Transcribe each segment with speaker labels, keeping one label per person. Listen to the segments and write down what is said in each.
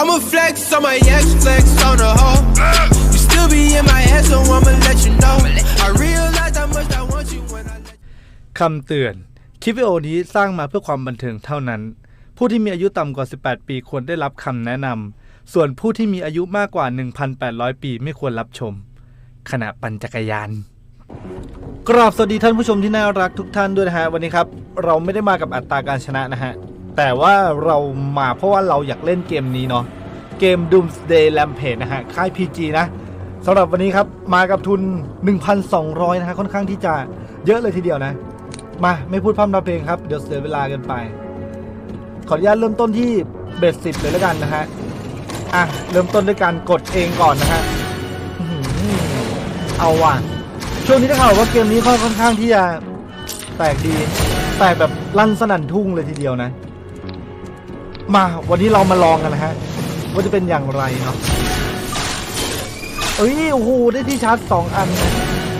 Speaker 1: I'ma flex on my ex, flex on the hoe. You still be in my head, so I'ma let you know. I realize how much I want you when I let
Speaker 2: คำเตือน คลิปวิดีโอนี้สร้างมาเพื่อความบันเทิงเท่านั้น ผู้ที่มีอายุต่ำกว่า 18 ปีควรได้รับคำแนะนำ ส่วนผู้ที่มีอายุมากกว่า 1,800 ปีไม่ควรรับชม ขณะปั่นจักรยาน กราบสวัสดีท่านผู้ชมที่น่ารักทุกท่านด้วยนะฮะวันนี้ครับ เราไม่ได้มากับอัตราการชนะนะฮะ แต่ว่าเรามาเพราะว่าเราอยากเล่นเกมนี้เนาะเกม Doomsday Rampage นะฮะ ค่าย PG นะสำหรับวันนี้ครับ มากับทุน 1,200 นะฮะ ค่อนข้างที่จะเยอะเลยทีเดียวนะ มาไม่พูดพร่ำทำเพลงครับ เดี๋ยวเสียเวลากันไป ขออนุญาตเริ่มต้นที่เบสสิบเลยแล้วกันนะฮะอะเริ่มต้นด้วยการกดเองก่อนนะฮะเอาว่ะ ช่วงนี้ได้ข่าวว่าเกมนี้ค่อนข้างที่จะแปลกดีแปลกแบบลั่นสนั่นทุ่งเลยทีเดียวนะ มาวันนี้เรามาลองกันนะฮะว่าจะเป็นอย่างไรเนาะเอ้ยโอ้โหได้ที่ชาร์จสองอันนะ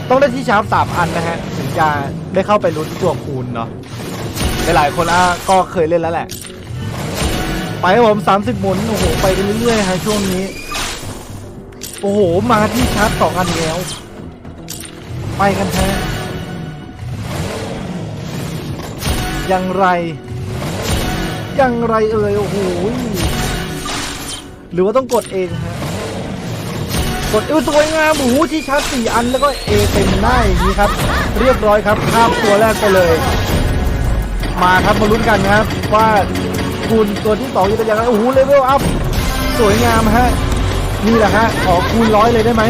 Speaker 2: ต้องได้ที่ชาร์จสามอันนะฮะถึงจะได้เข้าไปลุ้นตัวคูณเนาะหลายๆคนอะก็เคยเล่นแล้วแหละ ไปครับผมสามสิบหมุนโอ้โหไปเรื่อยๆฮะช่วงนี้ โอ้โหมาที่ชาร์จสองอันแล้ว ไปกันแท้ยังไรยังไรเอ่ยโอ้โหหรือว่าต้องกดเองฮะกดเอวสวยงามโอ้โหที่ชาร์จสี่อันแล้วก็เอเต็มหน้าอย่างนี้ครับ เรียบร้อยครับข้ามตัวแรกไปเลย มาครับมาลุ้นกันนะครับ ว่าคูณตัวที่สองจะเป็นยังไงโอ้โหเลเวลอัพสวยงามฮะนี่แหละฮะขอคูณร้อยเลยได้ไหม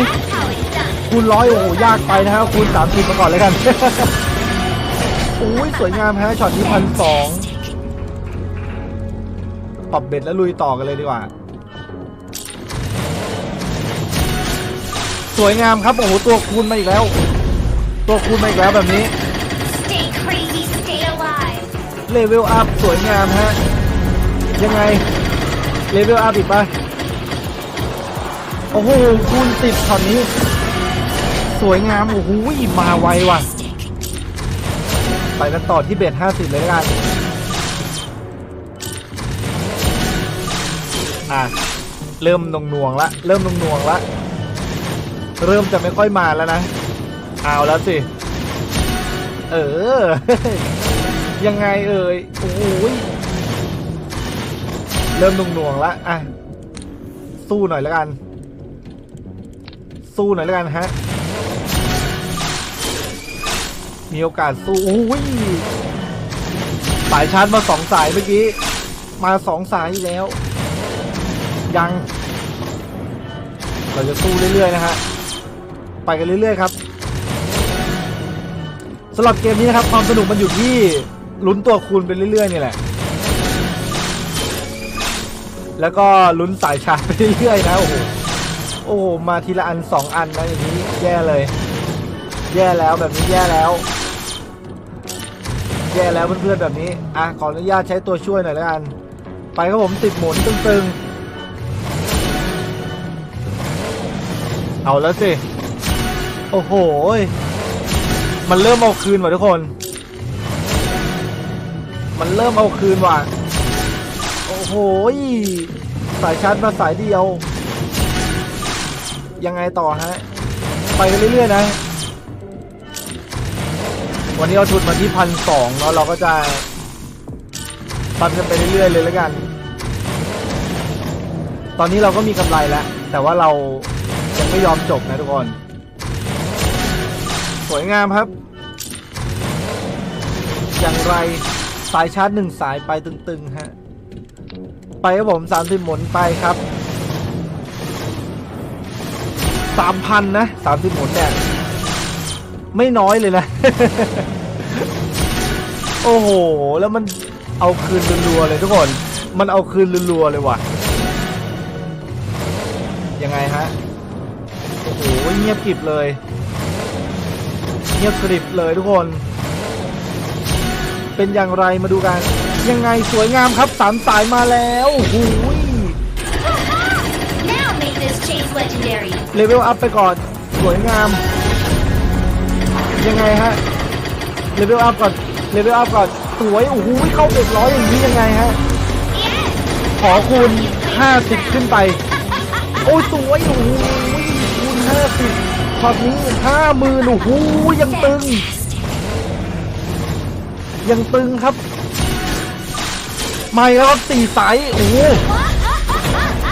Speaker 2: คูณร้อยโอ้โหยากไปนะฮะคูณสามสิบมาก่อนเลยกัน โอ้ยสวยงามฮะช็อตนี้พันสองปรับเบ็ดแล้วลุยต่อกันเลยดีกว่า สวยงามครับโอ้โหตัวคูณมาอีกแล้ว ตัวคูณมาอีกแล้วแบบนี้
Speaker 3: Stay crazy, stay alive.
Speaker 2: เลเวลอัพสวยงามฮะยังไงเลเวลอัพอีกปะโอ้โหคูณสิบช็อตนี้ สวยงาม โอ้โหมาไวว่ะ ไปกันต่อที่เบสห้าสิบเลยละกันอะ เริ่มนงนวงละเริ่มนงนวงละเริ่มจะไม่ค่อยมาแล้วนะ เอาแล้วสิ เออ ยังไงเอ่ยโอ้ยเริ่มหน่วงล้วอะ สู้หน่อยแล้วกัน สู้หน่อยแล้วกันฮะ มีโอกาสสู้โอ้ยสายชาร์จมาสองสายเมื่อกี้ มาสองสายอีกแล้ว ยัง เราจะสู้เรื่อยๆนะฮะ ไปกันเรื่อยๆครับสำหรับเกมนี้นะครับ ความสนุกมันอยู่ที่ลุ้นตัวคูณไปเรื่อยๆนี่แหละ แล้วก็ลุ้นสายชาร์จไปเรื่อยๆนะโอ้โหโอ้โหมาทีละอันสองอันนะอย่างนี้แย่เลย แย่แล้วแบบนี้แย่แล้ว แย่แล้วเพื่อนๆแบบนี้อะขออนุญาตใช้ตัวช่วยหน่อยแล้วกัน ไปครับผมติดหมุนตึงๆ เอาแล้วสิ โอ้โห มันเริ่มเอาคืนว่ะทุกคน มันเริ่มเอาคืนว่ะ โอ้โห สายชาร์จมาสายเดียว ยังไงต่อฮะ ไปเรื่อยๆนะ วันนี้เราทุนมาที่พันสองเนาะเราก็จะปันกันไปเรื่อยๆเลยแล้วกัน ตอนนี้เราก็มีกำไรแล้ว แต่ว่าเรายังไม่ยอมจบนะทุกคน สวยงามครับ อย่างไรสายชาร์จหนึ่งสายไปตึงๆฮะ ไปครับผมสามสิบหมุนไปครับสามพันนะสามสิบหมุนเนี่ย ไม่น้อยเลยนะ โอ้โห แล้วมันเอาคืนรัวๆเลยทุกคน มันเอาคืนรัวๆเลยว่ะ ยังไงฮะ โอ้โห เงียบกริบเลย เงียบกริบเลยทุกคน เป็นอย่างไรมาดูกัน ยังไงสวยงามครับสามสายมาแล้วโอ้โห
Speaker 3: Now make this chase legendary.
Speaker 2: เลเวลอัพไปก่อน สวยงาม ยังไงฮะเลเวลอัพก่อนเลเวลอัพก่อนสวยโอ้โหเข้าเบ็ดร้อยอย่างนี้ยังไงฮะขอคูณ50ขึ้นไป โอ้ยสวยโอ้โหคูณ50ช็อตนี้50,000โอ้โหยังตึง ยังตึงครับไม่แล้วครับสี่สายโอ้โห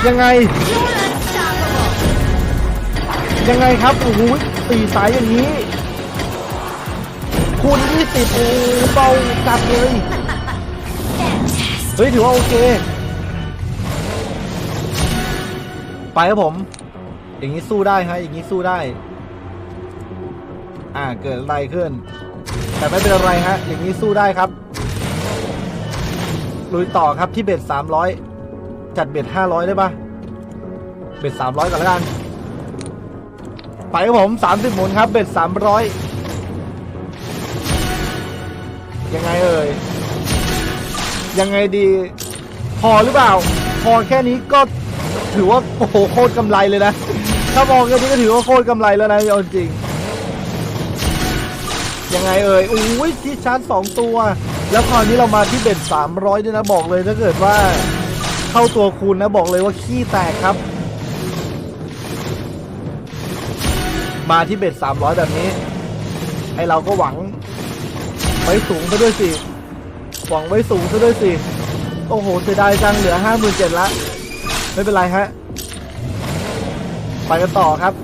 Speaker 2: ยังไง ยังไงครับโอ้โหสี่สายอย่างนี้ คูณ20โอ้เบาจัดเลย เฮ้ย ถือว่าโอเค ไปครับผม อย่างนี้สู้ได้ฮะ อย่างนี้สู้ได้ อ่า เกิดอะไรขึ้น แต่ไม่เป็นอะไรฮะ อย่างนี้สู้ได้ครับ ลุยต่อครับที่เบ็ด300 จัดเบ็ด500 ได้ปะเบ็ด300ก่อนแล้วกัน ไปครับผม 30หมุนครับ เบ็ด300 ยังไงเอ่ยยังไงดี พอหรือเปล่า พอแค่นี้ก็ถือว่าโอ้โหโคตรกำไรเลยนะ ถ้ามองแค่นี้ก็ถือว่าโคตรกำไรแล้วนะเอาจริง ยังไงเอ่ยอุ้ยที่ชาร์จสองตัว แล้วคราวนี้เรามาที่เบ็ดสามร้อยด้วยนะบอกเลยถ้าเกิดว่า เข้าตัวคูณนะบอกเลยว่าขี้แตกครับ มาที่เบ็ดสามร้อยแบบนี้ ไอเราก็หวัง ไว้สูงซะด้วยสิหวังไว้สูงซะด้วยสิโอ้โหเสียดายจังเหลือห้าหมื่นเจ็ดละ ไม่เป็นไรฮะไปกันต่อครับ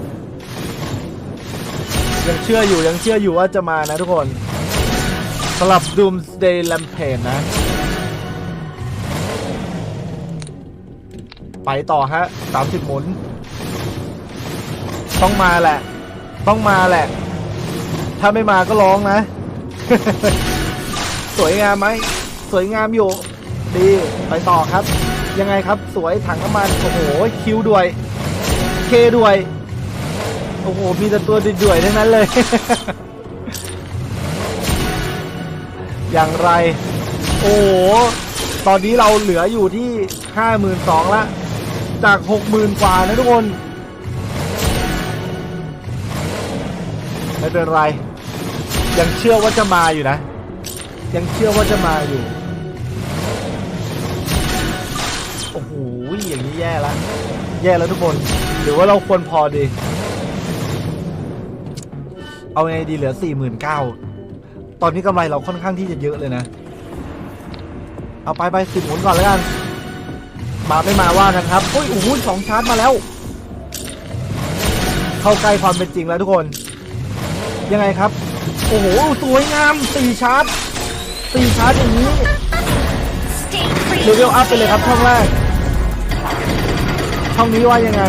Speaker 2: ยังเชื่ออยู่ยังเชื่ออยู่ว่าจะมานะทุกคนสำหรับ Doomsday Rampage นะ ไปต่อฮะ30หมุน ต้องมาแหละ ต้องมาแหละ ถ้าไม่มาก็ร้องนะ สวยงามไหม สวยงามอยู่ ดี ไปต่อครับ ยังไงครับ สวยถังน้ำมัน โอ้โห คิวด้วย เคด้วย โอ้โห มีแต่ตัวด่วยๆทั้งนั้นเลย อย่างไร โอ้โห ตอนนี้เราเหลืออยู่ที่ห้าหมื่นสองละ จากหกหมื่นกว่านะทุกคน ไม่เป็นไร ยังเชื่อว่าจะมาอยู่นะ ยังเชื่อว่าจะมาอยู่ โอ้โห อย่างนี้แย่แล้ว แย่แล้วทุกคน หรือว่าเราควรพอดี เอาไงดีเหลือสี่หมื่นเก้าตอนนี้กำไรเราค่อนข้างที่จะเยอะเลยนะ เอาไปไปสิบหมุนก่อนแล้วกัน มาไม่มาว่ากันครับโอ้ยโอ้โหสองชาร์จมาแล้ว เข้าใกล้ความเป็นจริงแล้วทุกคน ยังไงครับ อ้โหสวยงามสี่ชาร์จสี่ชาร์จอย่างนี้
Speaker 3: Stay crazy.
Speaker 2: เลเวลอัพไปเลยครับช่องแรกช่องนี้ว่ายังไง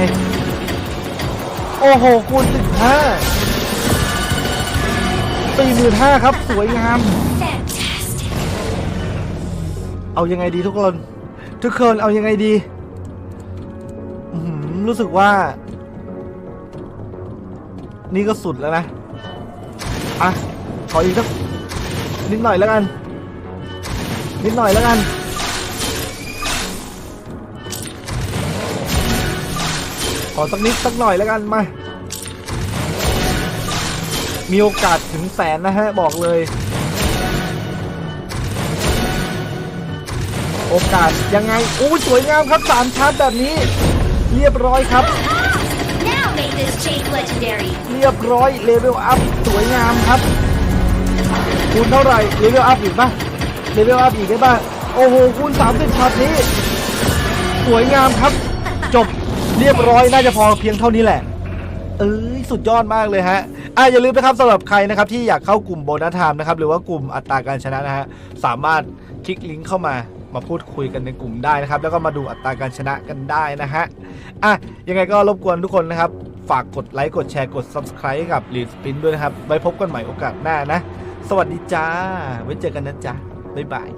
Speaker 2: โอ้โหคูณสิบห้าสี่หมื่นห้าครับ สวยงาม
Speaker 3: Fantastic.
Speaker 2: เอายังไงดีทุกคน ทุกคนเอายังไงดีอื้อหือรู้สึกว่า นี่ก็สุดแล้วนะ อะ ขออีกสักนิดหน่อยแล้วกัน นิดหน่อยแล้วกัน ขอสักนิดสักหน่อยแล้วกันมา มีโอกาสถึงแสนนะฮะบอกเลย โอกาสยังไงโอ้ยสวยงามครับสามชาร์จแบบนี้ เรียบร้อยครับ
Speaker 3: Now make this chase legendary.
Speaker 2: เรียบร้อยเลเวลอัพสวยงามครับ คูณเท่าไหร่เลเวลอัพอีกปะเลเวลอัพอีกได้ปะโอ้โหคูณ30ช็อตนี้ สวยงามครับ จบเรียบร้อยน่าจะพอเพียงเท่านี้แหละ เอ้ยสุดยอดมากเลยฮะอะอย่าลืมนะครับสำหรับใครนะครับที่อยากเข้ากลุ่มโบนัสไทม์นะครับหรือว่ากลุ่มอัตราการชนะนะฮะสามารถคลิกลิงก์เข้ามามาพูดคุยกันในกลุ่มได้นะครับ แล้วก็มาดูอัตราการชนะกันได้นะฮะอะยังไงก็รบกวนทุกคนนะครับ ฝากกดไลค์กดแชร์กด Subscribe กับ l e a d Spin ด้วยนะครับ ไว้พบกันใหม่โอกาสหน้านะ สวัสดีจ้า ไว้เจอกันนะจ๊ะ บ๊ายบาย